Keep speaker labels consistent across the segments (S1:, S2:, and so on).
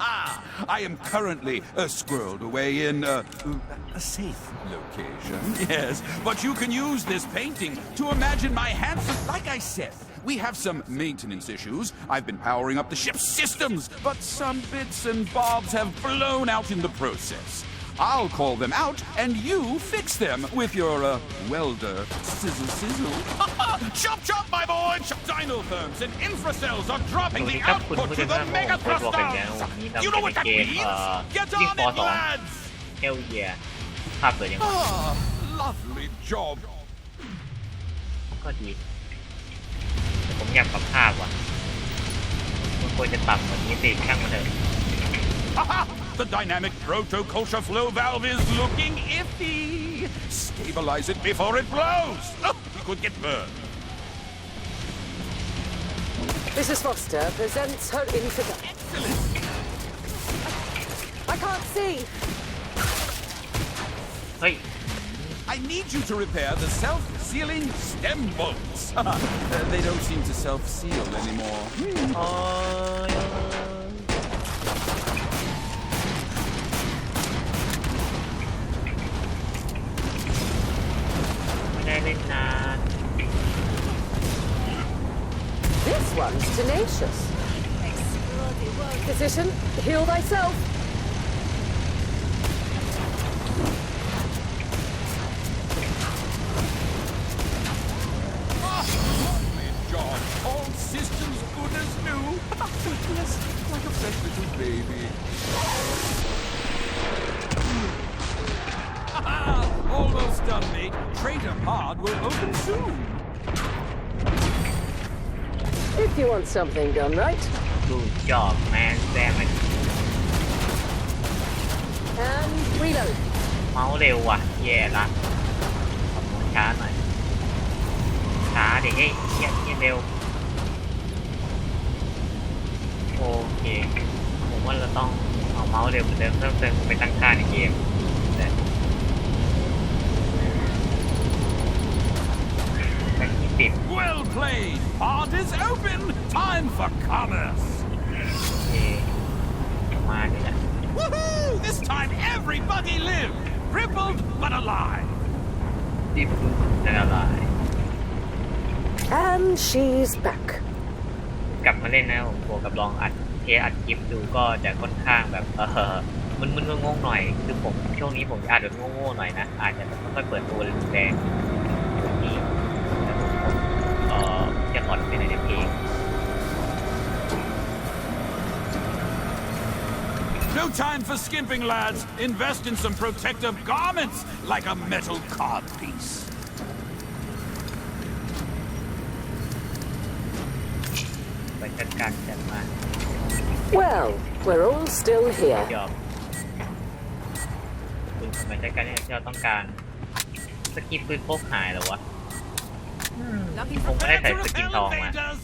S1: I am currently uh, squirreled away in uh, a safe location. Yes, but you can use this painting to imagine my handsome. Like I said, we have some maintenance issues. I've been powering up the ship's systems, but some bits and bobs have blown out in the process. I'll call them out, and you fix them with your uh, welder sizzle sizzle. chop chop, my boy! Chop dinotherms and infracells are
S2: ส
S1: dropping
S2: วัส
S1: the
S2: ดีครับคุณ
S1: output
S2: ผู้
S1: to
S2: ชม
S1: the
S2: ครับผม
S1: mega
S2: เปิดบอกกันแล้ววันนี้
S1: thrusters.
S2: เรา
S1: You know
S2: จะ
S1: what
S2: เป็น
S1: that
S2: เกมเอ่อ
S1: means? Get
S2: ที่
S1: on
S2: ฟอ
S1: it,
S2: สอง
S1: lads!
S2: เฮลเยียภาพสวยยัง
S1: Ah, lovely job.
S2: ก็ดีแต่ผมอยากปรับภาพว่ะมันควรจะต่ำกว่านี้สิช่างมันเถอะ
S1: Haha! the dynamic proto-culture flow valve is looking iffy. Stabilize it before it blows. Oh, we could get burned.
S3: Mrs. Foster presents her infidel. Excellent. I can't see.
S2: Hey.
S1: I need you to repair the self-sealing stem bolts. uh, they don't seem to self-seal anymore.
S2: Mm. Uh,
S3: This one's tenacious. Position, heal thyself.
S1: Trader Pod will open soon.
S3: If you want something done right.
S2: ดูจอบแมนแซม
S3: And reload.
S2: เมาส์เร็วว่ะ แย่ละขอมองช้าหน่อย ช้าเดี๋ยวเฮ้ยเฮียเฮียเร็ว โอเค ผมว่าเราต้องเอาเมาส์เร็วเหมือนเดิมเพิ่มเติมไปตั้งค่าในเกม
S1: Well played. Pod is open. Time for commerce.
S2: โอเคประมาณนี้แหละ
S1: Woohoo! This time everybody lived. Crippled but alive.
S2: ดิบจะละลาย
S3: And she's back.
S2: กลับมาเล่นนะผมบวกกับลองอัดเทสอัดคลิปดูก็จะค่อนข้างแบบเออมึนๆงงๆหน่อย คือผมช่วงนี้ผมอาจจะโง่ๆหน่อยนะอาจจะแบบไม่ค่อยเปิดตัวรุนแรง จะอ่อนไปในอยในเพลง
S1: No time for skimping, lads. Invest in some protective garments like a metal cod piece.
S2: ไปจัดการจัดมา
S3: Well, we're all still here.
S2: ยอมคุณทำไมจัดการที่เราต้องการสกิปปืนพกหายเหรอวะ
S1: Nothing
S2: ผมไม่ได้
S1: prepared
S2: ใส่
S1: to
S2: สกิน
S1: repel
S2: ทองมา
S1: invaders.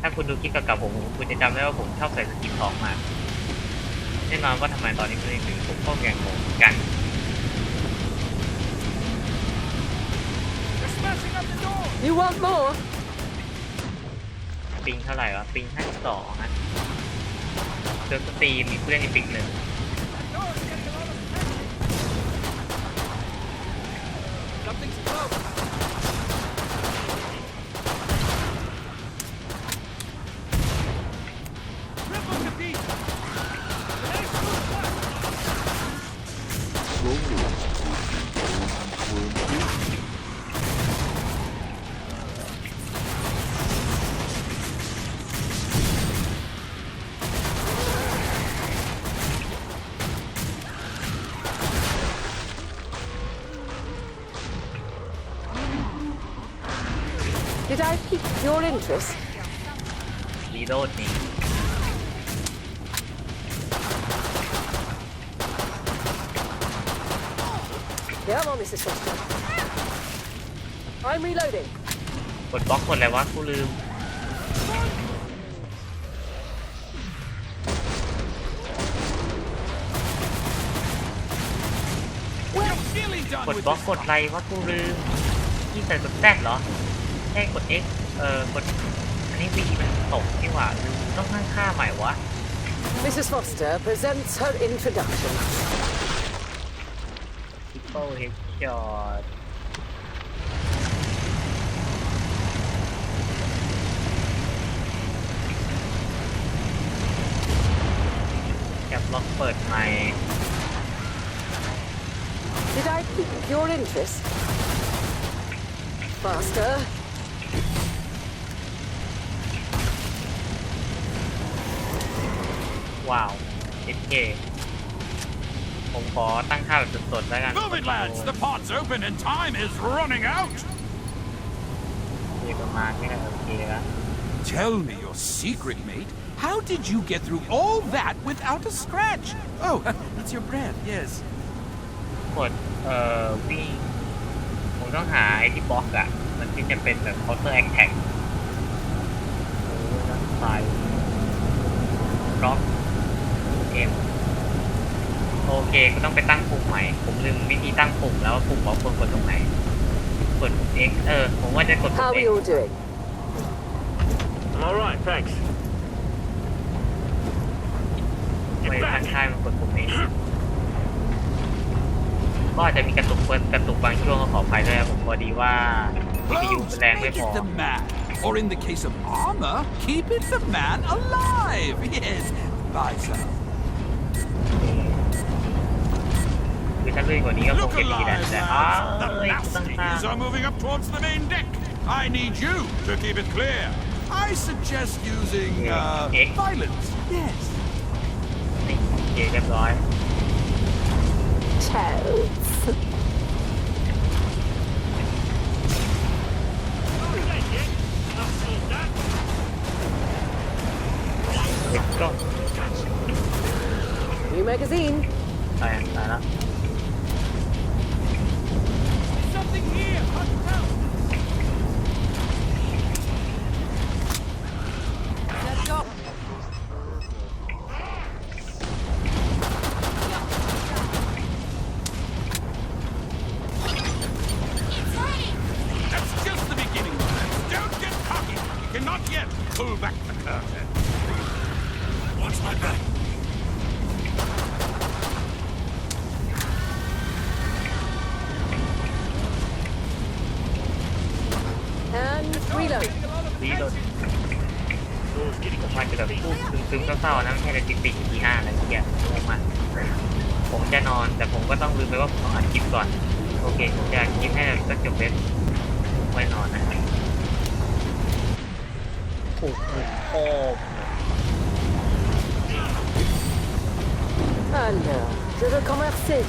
S2: ถ้าคุณดูคลิปเก่าๆผมคุณจะจำได้ว่าผมชอบใส่สกินทองมากแน่นอนว่าทำไมตอนนี้ไม่ได้ถือผมก็ยังงงเหมือนกัน
S1: They're smashing up the door.
S3: You want more?
S2: ปิงเท่าไหร่วะปิงห้าสองฮะเซิร์ฟสตรีมมีผู้เล่นในปิงหนึ่ง
S3: your interest?
S2: รีโดดนี่
S3: Come on, Mrs. Foster. I'm reloading.
S2: กดบล็อกกดอะไรวะกูลืม
S1: We're nearly done
S2: กด
S1: with
S2: บล็อก
S1: this
S2: กดอะไรวะกูลืมที่ใส่กดแซดเหรอใช่กด X เอ่อกดอันนี้ V มันตกนี่หว่าลืมต้องตั้งค่าใหม่วะ
S3: Mrs. Foster presents her introduction.
S2: ทิปเปิลเฮดช็อตแคปล็อกเปิดใหม่
S3: Did I pique your interest? Faster.
S2: ว้าวเอเคผมขอตั้งค่าแบบสดๆแล้วกัน
S1: Move it, lads! The pod's open and time is running out!
S2: โอเคประมาณนี้แหละโอเคแล้ว
S1: Tell me your secret, mate. How did you get through all that without a scratch? Oh, it's your breath, yes.
S2: กดเอ่อวิ่ง ผมต้องหาไอ้ที่บล็อกอะมันที่จะเป็นแบบ counter attack โอ้ยนั่นตายบล็อกเอ็ มโอเคก็ต้องไปตั้งปุ่มใหม่ ผมลืมวิธีตั้งปุ่มแล้วว่าปุ่มบอกควรกดตรงไหนกด X เออ ผมว่าจะกดปุ่
S3: How
S2: ม
S3: are
S2: X
S3: you all doing?
S4: All right, thanks.
S2: ไม่ตั้งค่ายมันกดปุ่ม X ก็อาจจะมีกระตุกเปิดกระตุกบางช่วงก็ขออภัยด้วยครับผมพอดีว่า CPU มัน
S1: Clothes,
S2: แรงไม่
S1: make
S2: พอ
S1: it the man. Or in the case of armor, keep it the man alive. Yes, by some.
S2: ถ้าลื่นกว่านี้ก็คง
S1: Look
S2: จะดีแหละ
S1: alive,
S2: แต่อ้าว
S1: lads. The
S2: เอ้ยกูต้องสร้าง
S1: last are moving up towards the main deck. I need you to keep it clear. I suggest using uh,
S2: X.
S1: violence. Yes.
S2: นี่โอเคเรียบร้อย
S3: Toads.
S2: Let's go
S3: New magazine.
S2: ตายตายแล้ว
S1: Something here. Hot
S2: แบบพูดซึมๆเศร้าๆนะไม่ใช่เลยติดติดทีห้าอะไรเงี้ยผมอะผมจะนอนแต่ผมก็ต้องลืมไปว่าผมต้องอัดคลิปก่อน โอเค ผมจะอัดคลิปให้ก็จบเว็บไว้นอนนะโอ้โหโอ้
S3: Alors, je veux commencer.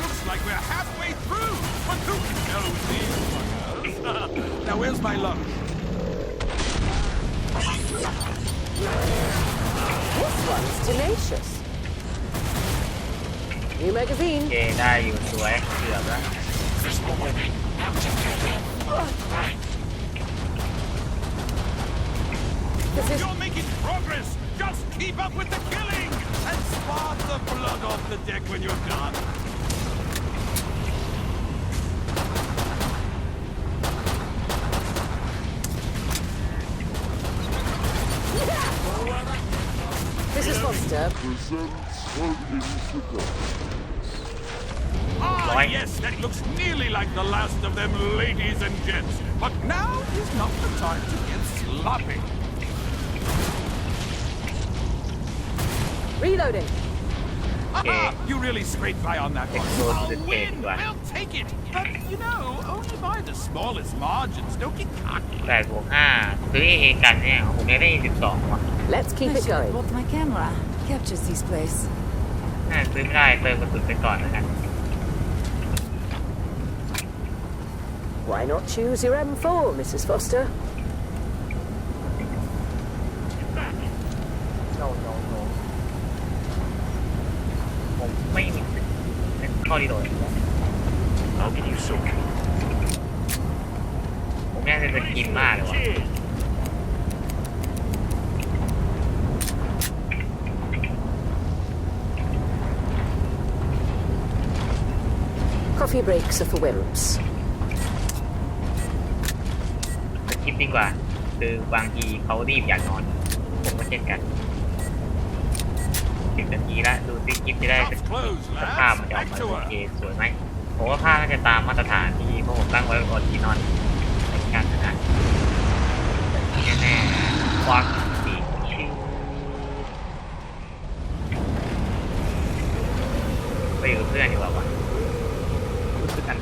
S1: Looks like we're halfway through. But who knows these fuckers? now, where's my lunch?
S3: This one's tenacious. New
S2: โอ
S3: magazine.
S2: เคได้อยู่สวยเกือบแล้ว
S3: This is
S1: You're making progress. Just keep up with the killing and spot the blood off the deck when you're done.
S3: Mrs. Foster.
S1: Ah,
S2: Right.
S1: yes, that looks nearly like the last of them ladies and gents. But now is not the time to get sloppy.
S3: Reloading.
S1: Aha! You really scraped by on that one.
S2: Explode
S1: I'll
S2: the
S1: win.
S2: tape, right.
S1: We'll take it. But, you know, only by the smallest margins. Don't get cocky.
S2: แปดบวกห้าซื้อเอกันเนี่ยผมยังได้สิบสองว่ะ
S3: Let's keep
S5: I
S3: it
S5: should have
S3: going.
S5: bought my camera. Captures this place.
S2: น่าซื้อไม่ได้เติมกระสุนไปก่อนแล้วกัน
S3: Why not choose your M4, Mrs. Foster? Coffee breaks are for wimps.
S2: จะคิดดีกว่า คือบางทีเขารีบอยากนอน ผมก็เช่นกันสิบนาทีละดูซิคลิปจะได้เป็น
S1: Up close,
S2: สภาพ
S1: lads.
S2: มันจะออก
S1: Back
S2: มา
S1: to
S2: โอ
S1: work.
S2: เคสวยไหมผมว่าภาพน่าจะตามมาตรฐานที่พวกผมตั้งไว้ออริจินอลในกันนะที่แน่ๆควักสีชื่อไปอยู่กับเพื่อนดีกว่า วะรู้สึกอัน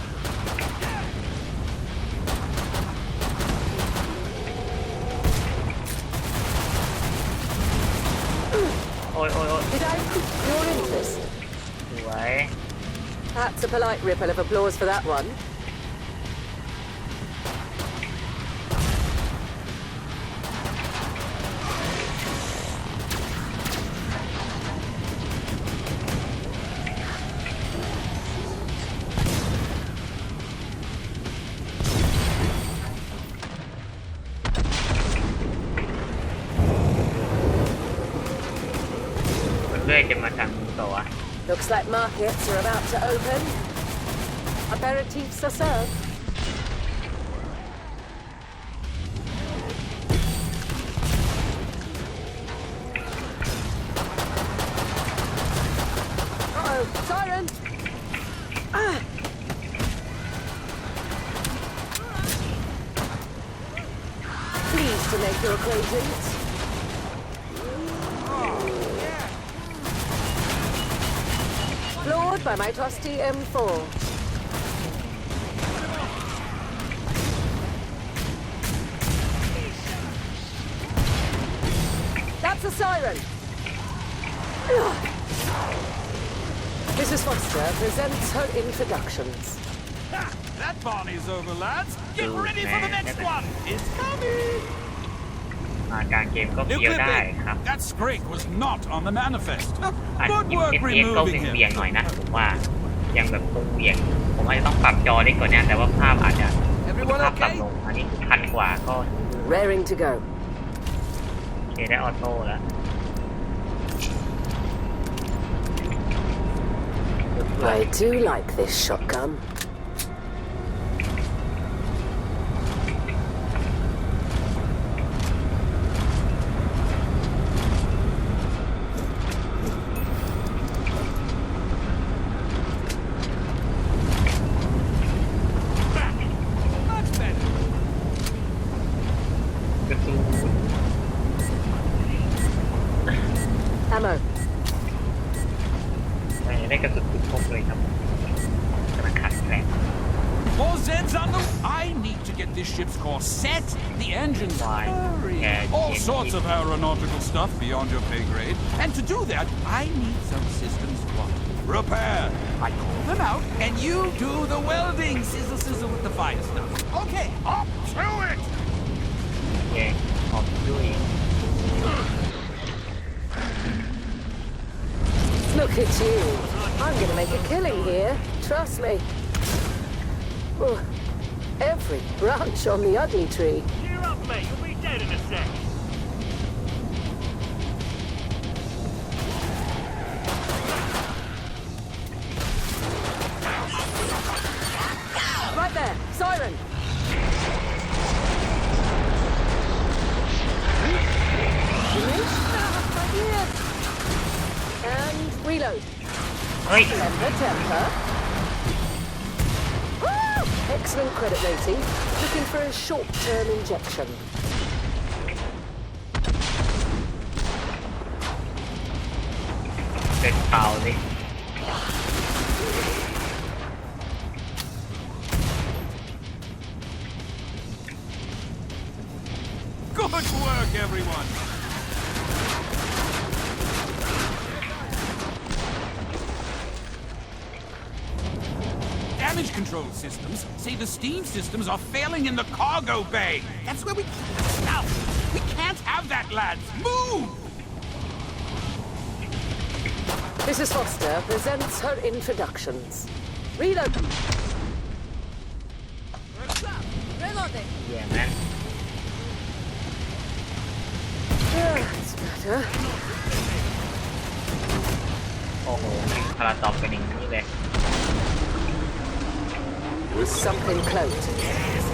S3: polite ripple of applause for that one.
S2: Look at my time.
S3: Looks like markets are about to open. Aperitifs are served. STM-4. That's a siren. Mrs. Foster presents her introductions.
S1: Ha! That party's over, lads. Get ready for the next one. It's coming.
S2: New
S1: Nuclear That scrape was not on the manifest. Good work
S2: เอ็ดเอ็กก็
S1: removing
S2: เบี่ยง
S1: him.
S2: ยังแบบคงเวียง ผมอาจจะต้องปรับจอเล็กกว่านี้แต่ว่าภาพอาจจะ
S1: Everyone
S2: ภาพ
S1: okay?
S2: ต่ำลงอันนี้พันกว่าก็
S3: Raring to go.
S2: โอเคได้ออโต้แล้ว
S3: I do like this shotgun. Look at you. I'm gonna make a killing here. Trust me. Every branch on the ugly tree.
S4: Cheer up, mate. You'll be dead in a sec.
S3: กัน
S2: เป็นเปล่าเลย
S1: the steam systems are failing in the cargo bay. That's where we keep the stuff. We can't have that, lads. Move!
S3: Mrs. Foster presents her introductions. Reload.
S2: เยี่ยมนะ
S3: better.
S2: โอ้โหพาราตอมเป็นอย่างนี้เลย
S3: Something close.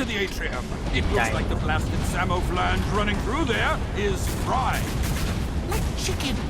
S1: To the atrium. It looks
S2: Dang.
S1: like the blasted Samo flange running through there is fried. Like chicken.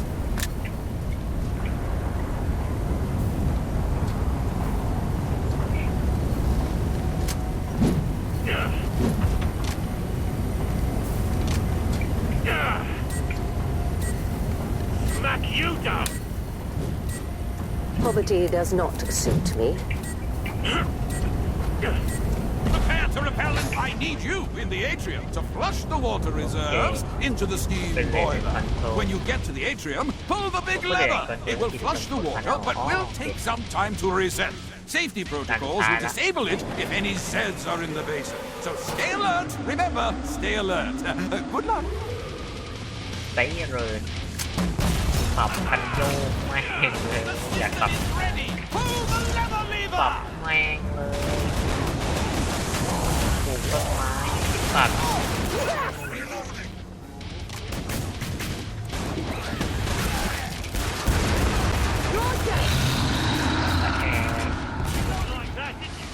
S3: does not suit me.
S1: Prepare to repel and I need you in the atrium to flush the water reserves into the steam boiler. When you get to the atrium, pull the big lever. It will flush the water, but will take some time to reset. Safety protocols will disable it if any Zeds are in the basin. So stay alert. Remember, stay alert. Good luck.
S2: ปรับพันโยกแม่งเลย อยากปรับ
S1: Ready. Pull the lever
S2: ปรับ
S1: lever.
S2: แม่งเลยปลูกต้นไม้ตัดแอร์
S4: Like that, did you?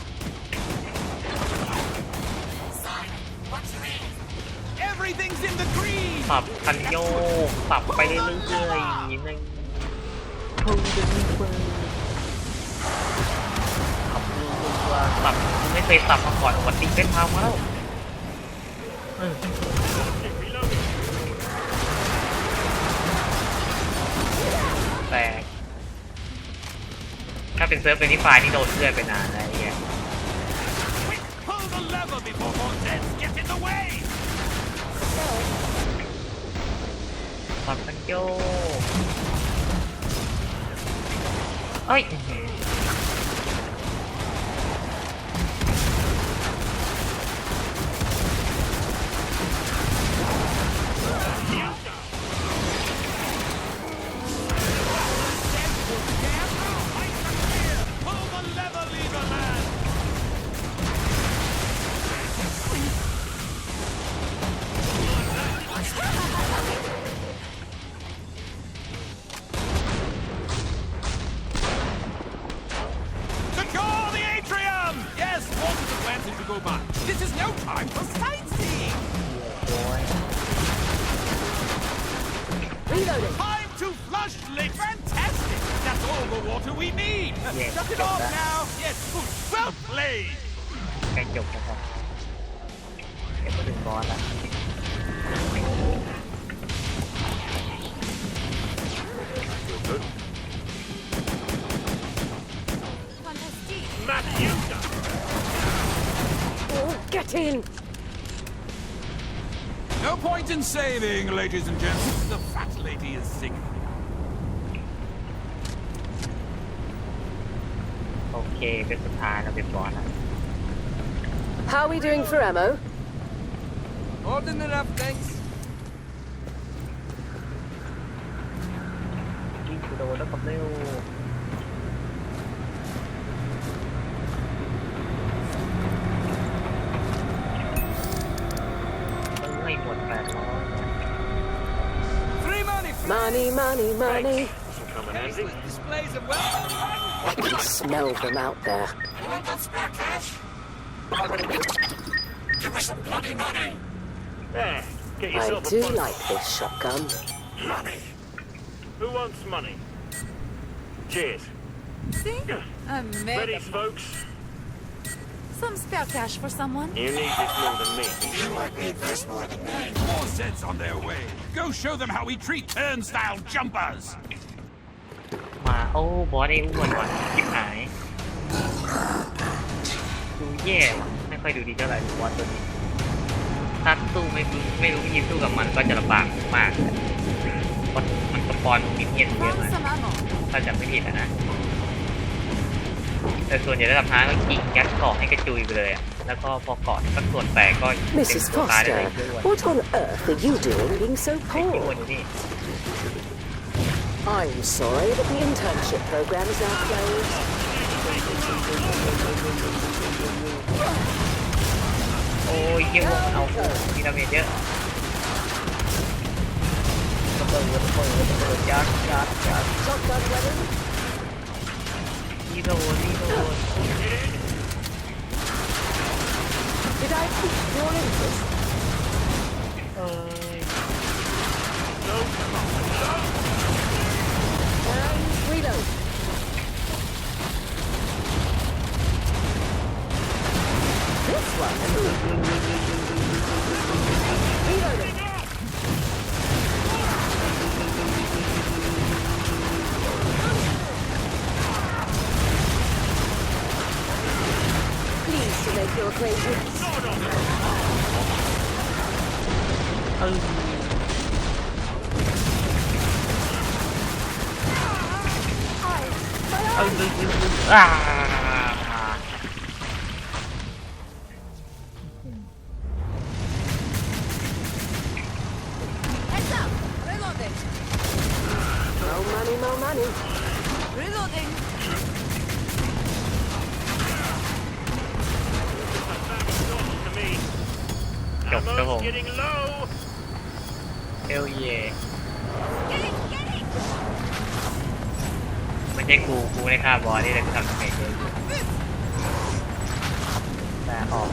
S1: Everything's in the green.
S2: ปรับพันโยกปรับไปเรื่อยๆในพูดดึงปืนขับเรือปรับไม่เคยปรับมาก่อนวันนี้เป็นทางมาแล้วแต่ถ้าเป็นเซิร์ฟเป็นนิฟายนี่โดนเพื่อนไปนานแล้วไอ้เงี้ย
S1: かっはい。Get in! No point in saving, ladies and gents. The fat lady is
S2: singing. Okay, this is kind of important.
S3: How are we doing for ammo?
S6: More than enough, thanks.
S4: Keep the
S6: water of wealth.
S3: I can smell them out there. Give me some bloody money.
S4: There. Get
S3: I
S4: yourself a
S3: do
S4: bunch.
S3: like this shotgun. Money.
S4: Who wants money? Cheers.
S5: See? A
S4: Ready,
S5: mega.
S4: folks?
S5: Some spare cash for someone?
S4: You need this more than me.
S1: More sets on their way. Go show them how we treat turnstile jumpers.
S2: มาโอ้บอสไอ้อ้วนว่ะชิบหาย ดูแย่ว่ะไม่ค่อยดูดีเท่าไหร่บอสตัวนี้ถ้าสู้ไม่รู้ไม่รู้วิธีสู้กับมันก็จะลำบากมากเพราะมันสปอนมินเนี่ยนเยอะ
S5: Run
S2: มาก
S5: some ammo.
S2: ถ้าจำไม่ผิดนะนะ แต่ส่วนใหญ่ระดับท้ายก็ยิงยัดเกาะให้กระจุยไปเลยอะแล้วก็พอเกาะสักส่วนแตกก็เต็ม
S3: Mrs.
S2: ตัวตายได้เลย
S3: Foster,
S2: ด้วย
S3: what on earth are you doing being so
S2: ไอ้ที่อ้ว
S3: poor?
S2: นอยู่นี่
S3: I'm sorry, but the internship program is now closed.
S2: โอ้ยเยี่ยมมันเอาโอ้มีดาเมจเยอะระเบิดระเบิดระเบิดยัดยัดยัด
S3: Shotgun ready?
S2: นี่โดนนี่โดน
S3: Did I pique your interest?
S2: เอ้ย
S3: And reload. This one.
S2: à. Chọc cho hồn Hell yeah ช่กูกูไม่ได้ฆ่าบอสนี่เลยกูทำดาเมจเยอะอยู่แต่ออก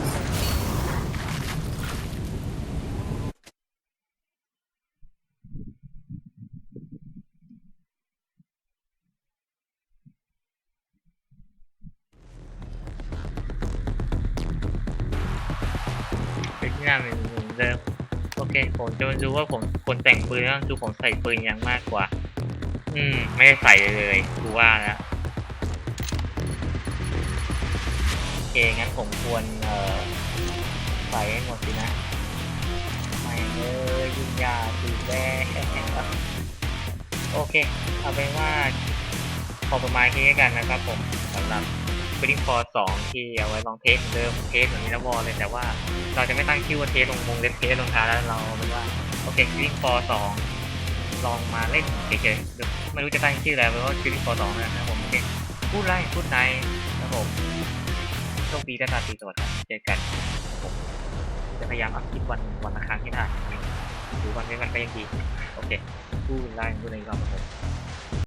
S2: เป็นที่น่าเหมือนเดิมโอเคผมจะมาดูว่าผมคนแต่งปืนต้องดูผมใส่ปืนยังมากกว่า อืม ไม่ได้ใส่เลยกูว่าแล้วโอเคงั้นผมควรเอ่อใส่ให้หมดสินะ ไม่เลยยุ่งยากตีแย่โอเค เอาเป็นว่าพอประมาณนี้แล้กันนะครับผมสำหรับ b r i n g f o r 2ที่เอาไว้ลองเทสเดิมเทสเหมือนมินาวอลเลยแต่ว่าเราจะไม่ตั้งชื่อว่าเทสลงวงเล็บเทสลงท้ายแล้วเราเป็นว่า โอเค b r i n g f o r 2 ลองมาเล่นเก๋ๆไม่รู้จะตั้งชื่ออะไรเพราะว่า b r i n g f o r 2นะครับผมโอเคพูดไล่พูดในนะครับผมโชคดีและราตรีสวัสดิ์ครับเจอกันผมจะพยายามอัพคลิปวันวันละครั้งให้ได้หรือวันนี้มันก็ยังดีโอเคพูดไล่พูดในรอบครับผม